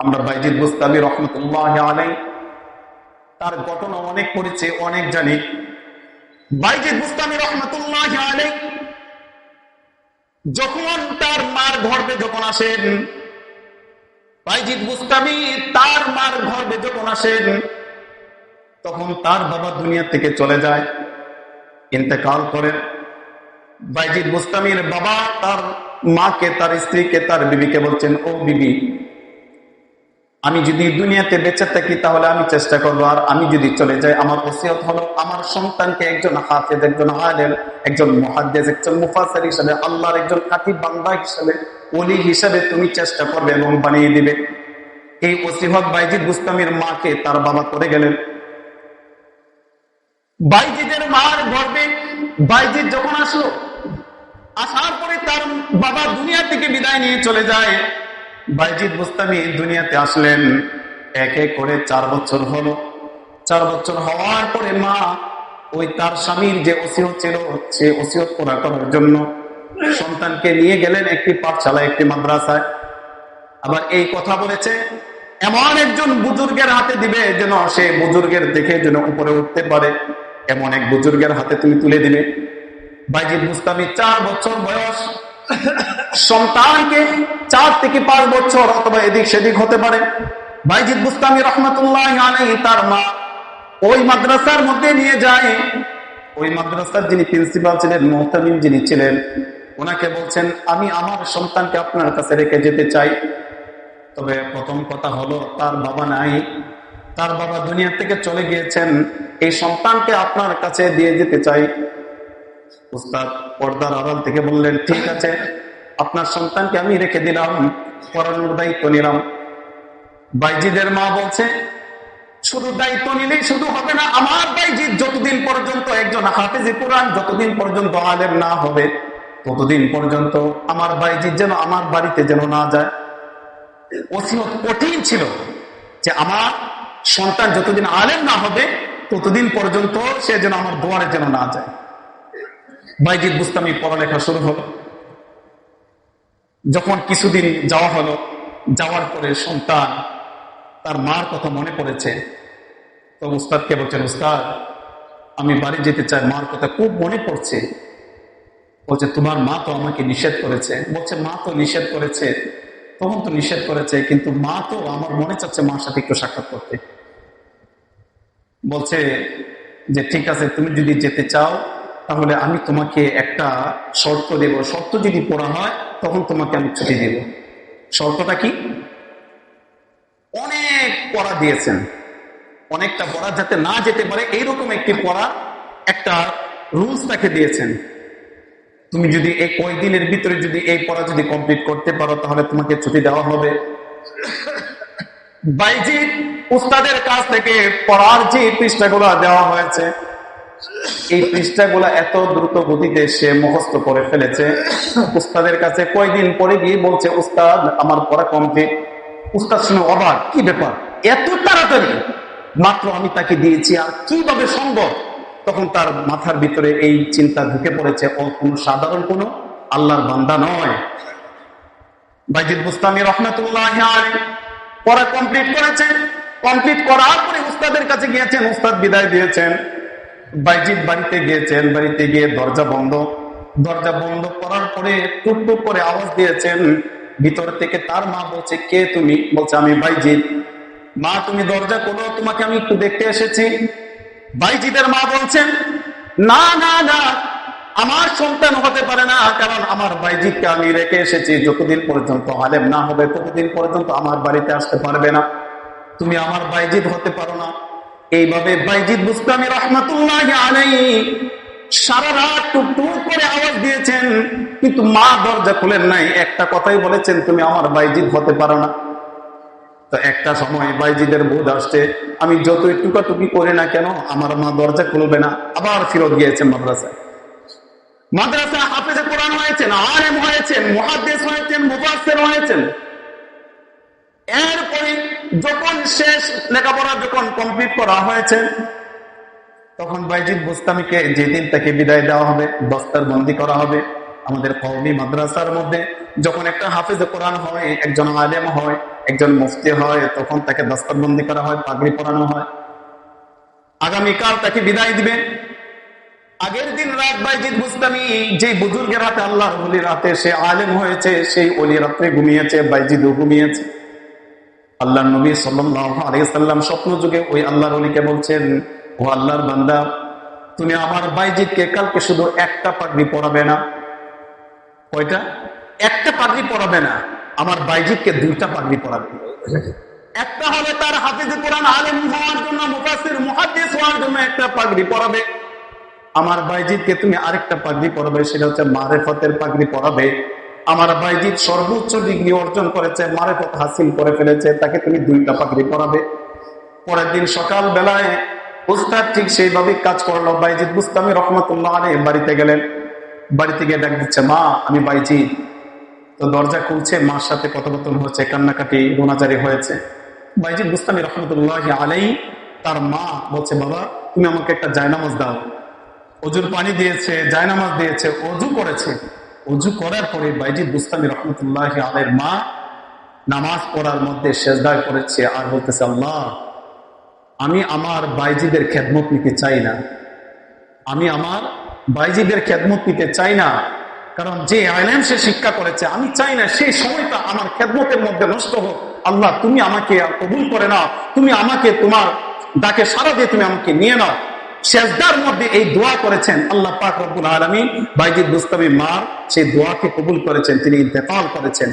আমরা বাইজিদ বুস্তামি রহমতুল্লাহ আলাই, তার ঘটনা অনেক পড়েছে অনেক জানি। বাইজিদ বুস্তামি রহমতুল্লাহ আলাই, যখন তার মার গর্বে যখন আসেন বাইজিদ বুস্তামি তার মার গর্বে যখন আসেন, তখন তার বাবা দুনিয়া থেকে চলে যায়, ইন্তেকাল করেন। বাইজিদ বুস্তামির বাবা তার মাকে, তার স্ত্রীকে, তার বিবিকে বলছেন, ও বিবি আমি যদি দুনিয়াতে বেঁচে থাকি, তাহলে আমি চেষ্টা করব, আর আমি যদি চলে যাই, আমার ওসিয়ত হলো আমার সন্তানকে একজন হাফেজ, একজন আলেম, একজন মহাদ্দেজ একজন মুফাসের হিসাবে, আল্লাহর একজন কাতি বান্দা হিসাবে অলি হিসাবে তুমি চেষ্টা করবে, এবং বানিয়ে দিবে। এই ওসিহত বাইজিদ বুস্তামির মাকে তার বাবা করে গেলেন। বাইজিদের মার গর্বে বাইজিদ যখন আসলো, আসার পরে তার বাবা দুনিয়া থেকে বিদায় নিয়ে চলে যায়। বাইজিদ বুস্তামি দুনিয়াতে আসলেন, এক এক করে চার বছর হলো। চার বছর হওয়ার পরে মা ওই তার স্বামীর যে ওসিয়ত ছিল, সে ওসিয়ত পুরা করার জন্য সন্তানকে নিয়ে গেলেন একটি পাঠশালায়, একটি মাদ্রাসায়। আবার এই কথা বলেছে, এমন একজন বুজুর্গের হাতে দিবে যেন সে বুজুর্গের দেখে যেন উপরে উঠতে পারে। এমন এক বুজুর্গের হাতে তুমি তুলে দিবে। বাইজিদ মুস্তামি চার বছর বয়স, সন্তানকে চার থেকে পাঁচ বছর অথবা এদিক সেদিক হতে পারে। বাইজিদ মুস্তামি রহমতুল্লাহ তার মা ওই মাদ্রাসার মধ্যে নিয়ে যায়। ওই মাদ্রাসার যিনি প্রিন্সিপাল ছিলেন, মোহতামিম যিনি ছিলেন, ওনাকে বলছেন, আমি আমার সন্তানকে আপনার কাছে রেখে যেতে চাই। তবে প্রথম কথা হলো, তার বাবা নাই। তার বাবা দুনিয়া থেকে চলে গিয়েছেন। এই সন্তানকে আপনার কাছে দিয়ে যেতে চাই। উস্তাদ পর্দার আড়াল থেকে বললেন, ঠিক আছে। আপনার সন্তানকে আমি রেখে দিলাম, পড়ানোর দায়িত্ব নিলাম। বাইজিদের মা বলছে, শুধু দায়িত্ব নিলেই শুধু হবে না, আমার বাইজিদ যতদিন পর্যন্ত একজন হাফেজি কোরআন, যতদিন পর্যন্ত আলেম না হবে, ততদিন পর্যন্ত আমার বাইজিদ যেন আমার বাড়িতে যেন না যায়। ওসিয়ত কঠিন ছিল যে আমার সন্তান যতদিন আলেম না হবে, ততদিন পর্যন্ত সে যেন আমার দুয়ারে যেন না যায়। বাইজিদ বুস্তামি পড়ালেখা শুরু হলো। যখন কিছুদিন যাওয়া হলো, যাওয়ার পরে সন্তান তার মার কথা মনে পড়েছে, তো উস্তাদকে বলছেন, উস্তাদ, আমি বাড়ি যেতে চাই, মার কথা খুব মনে পড়ছে। বলছে, তোমার মা তো আমাকে নিষেধ করেছে। বলছে, মা তো নিষেধ করেছে। তখন তো নিষেধ করেছে, কিন্তু মা তো আমার মনে চাচ্ছে মার সাথে একটু সাক্ষাৎ করতে। বলছে যে, ঠিক আছে, তুমি যদি যেতে চাও, তাহলে আমি তোমাকে একটা শর্ত দেব। শর্ত যদি পড়া হয় তখন তোমাকে আমি ছুটি দেব। শর্তটা কি? অনেক পড়া দিয়েছেন। অনেকটা পড়া যাতে না যেতে পারে, এইরকম একটি পড়া, একটা রুলস তাকে দিয়েছেন। তুমি যদি এই কয়েকদিনের ভিতরে যদি এই পড়া যদি কমপ্লিট করতে পারো, তাহলে তোমাকে ছুটি দেওয়া হবে। বাইজিৎ, উস্তাদের কাছ থেকে পড়ার যে পৃষ্ঠাগুলো দেওয়া হয়েছে এই পৃষ্ঠাগুলো এত দ্রুত গতিতে সে মুখস্থ করে ফেলেছে। উস্তাদের কাছে কয়দিন পরে গিয়ে বলছে, উস্তাদ, আমার পড়া কমপ্লিট। উস্তাদ শুনে অবাক, কি ব্যাপার? এত তাড়াতাড়ি? মাত্র আমি তাকে দিয়েছি, আর কীভাবে সম্ভব? তখন তার মাথার ভিতরে এই চিন্তা ঢুকে পড়েছে, ও কোনো সাধারণ কোনো আল্লাহর বান্দা নয়। বাইজিদ বুস্তামি রহমতুল্লাহ পড়া কমপ্লিট করেছেন কমপ্লিট করার পরে উস্তাদের কাছে গিয়েছেন, উস্তাদ বিদায় দিয়েছেন। বাইজিদ বাড়িতে গিয়েছেন বাড়িতে গিয়ে দরজা বন্ধ। দরজা বন্ধ করার পরে টুকটুক করে আওয়াজ দিয়েছেন ভিতর থেকে তার মা বলছে, কে তুমি? বলছে, আমি বাইজিদ। মা, তুমি দরজা করো তোমাকে আমি একটু দেখতে এসেছি। বাইজিদের মা বলছেন, না না না, আমার সন্তান হতে পারে না, কারণ আমার বাইজিদকে আমি রেখে এসেছি। যতদিন পর্যন্ত আলেম না হবে, ততদিন পর্যন্ত আমার বাড়িতে আসতে পারবে না। তুমি আমার বাইজিদ হতে পারো না। এইভাবে বাইজিদ বুস্তামি রহমাতুল্লাহ আলাই সারা রাত টুকটুক করে আওয়াজ দিয়েছেন, কিন্তু মা দরজা খুলেন নাই। একটা কথাই বলেছেন, তুমি আমার বাইজিদ হতে পারো না। তো একটা সময় বাইজিদের বোধ আসছে, আমি যতই টুকাটুকি করি না কেন, আমার মা দরজা খুলবে না। আবার ফিরত গিয়েছেন মাদ্রাসায়। মাদ্রাসা হাফেজে কোরআন হয়েছেন, আলেম হয়েছেন মহাদেশ হয়েছেন মুফাসের হয়েছেন। এরপরে যখন শেষ লেখাপড়া যখন কমপ্লিট করা হয়েছে, তখন বাইজিদ বুস্তামিকে যেদিন তাকে বিদায় দেওয়া হবে দস্তার বন্দি করা হবে আমাদের কওমি মাদ্রাসার মধ্যে। যখন একটা হাফেজ কোরআন হয়, একজন আলেম হয়, একজন মুফতি হয়, তখন তাকে দস্তরবন্দি করা হয়, পাগড়ি পরানো হয়। আগামীকাল তাকে বিদায় দিবে। আগের দিন রাত বাইজিদ বুস্তামি যে বুজুর্গের হাতে আল্লাহ হাতে সে আলেম হয়েছে, সেই অলি রাত্রে ঘুমিয়েছে, বাইজিদও ঘুমিয়েছে। আল্লাহ নবী সাল্লাম স্বপ্ন যুগে ওই আল্লাহর অলিকে বলছেন, ও আল্লাহর বান্দা, তুমি আমার বাইজিদকে কালকে শুধু একটা পাগড়ি পরাবে না। কয়টা? একটা পাগড়ি পরাবে না, আমার বাইজিদকে দুইটা পাগড়ি পরাবে। একটা হলে তার হাফিজে কোরআন আলেম হওয়ার জন্য মুফাসির মুহাদ্দিস হওয়ার জন্য একটা পাগড়ি পরাবে। আমার বাইজিদকে তুমি আরেকটা পাগড়ি পরাবে, সেটা হচ্ছে মারেফতের পাগড়ি পরাবে। আমার বাইজিদ সর্বোচ্চ ডিগ্রি অর্জন করেছে, মারেফত হাসিল করে ফেলেছে, তাকে তুমি দুইটা পাগড়ি পরাবে। পরের দিন সকাল বেলায় উস্তাদ ঠিক সেইভাবে কাজ করল। বাইজিদ বুস্তামি রহমতুল্লাহ আলী বাড়িতে গেলেন। বাড়িতে গিয়ে ডাক দিচ্ছে, মা, আমি বাইজিদ। তো দরজা খুলছে, মার সাথে কথোপকথন হচ্ছে, কান্নাকাটি রোনাচারি হয়েছে। বাইজিদ বুস্তামি রহমতুল্লাহ আলাই তার মা বলছে, বাবা, তুমি আমাকে একটা জায়নামাজ দাও। অজুর পানি দিয়েছে, জায়নামাজ দিয়েছে, অজু করেছে। অজু করার পরে বাইজিদ বুস্তামি রহমতুল্লাহ আলের মা নামাজ পড়ার মধ্যে শেষদায় করেছে আর বলতেছে, আল্লাহ, আমি আমার বাইজিদের খেদমত নিতে চাই না। আমি আমার বাইজিদের খেদমত নিতে চাই না। কারণ যে আইলেম সে শিক্ষা করেছে, আমি চাই না সেই সময়টা আমার খেদমতের মধ্যে নষ্ট হোক। আল্লাহ, তুমি আমাকে আর কবুল করে নাও। তুমি আমাকে তোমার ডাকে সারা দিয়ে তুমি আমাকে নিয়ে নাও। শেষদার মধ্যে এই দোয়া করেছেন আল্লাহ পাক রব্বুল আলমী বাইজিদ বুস্তামি মার সেই দোয়াকে কবুল করেছেন, তিনি ইন্তেকাল করেছেন।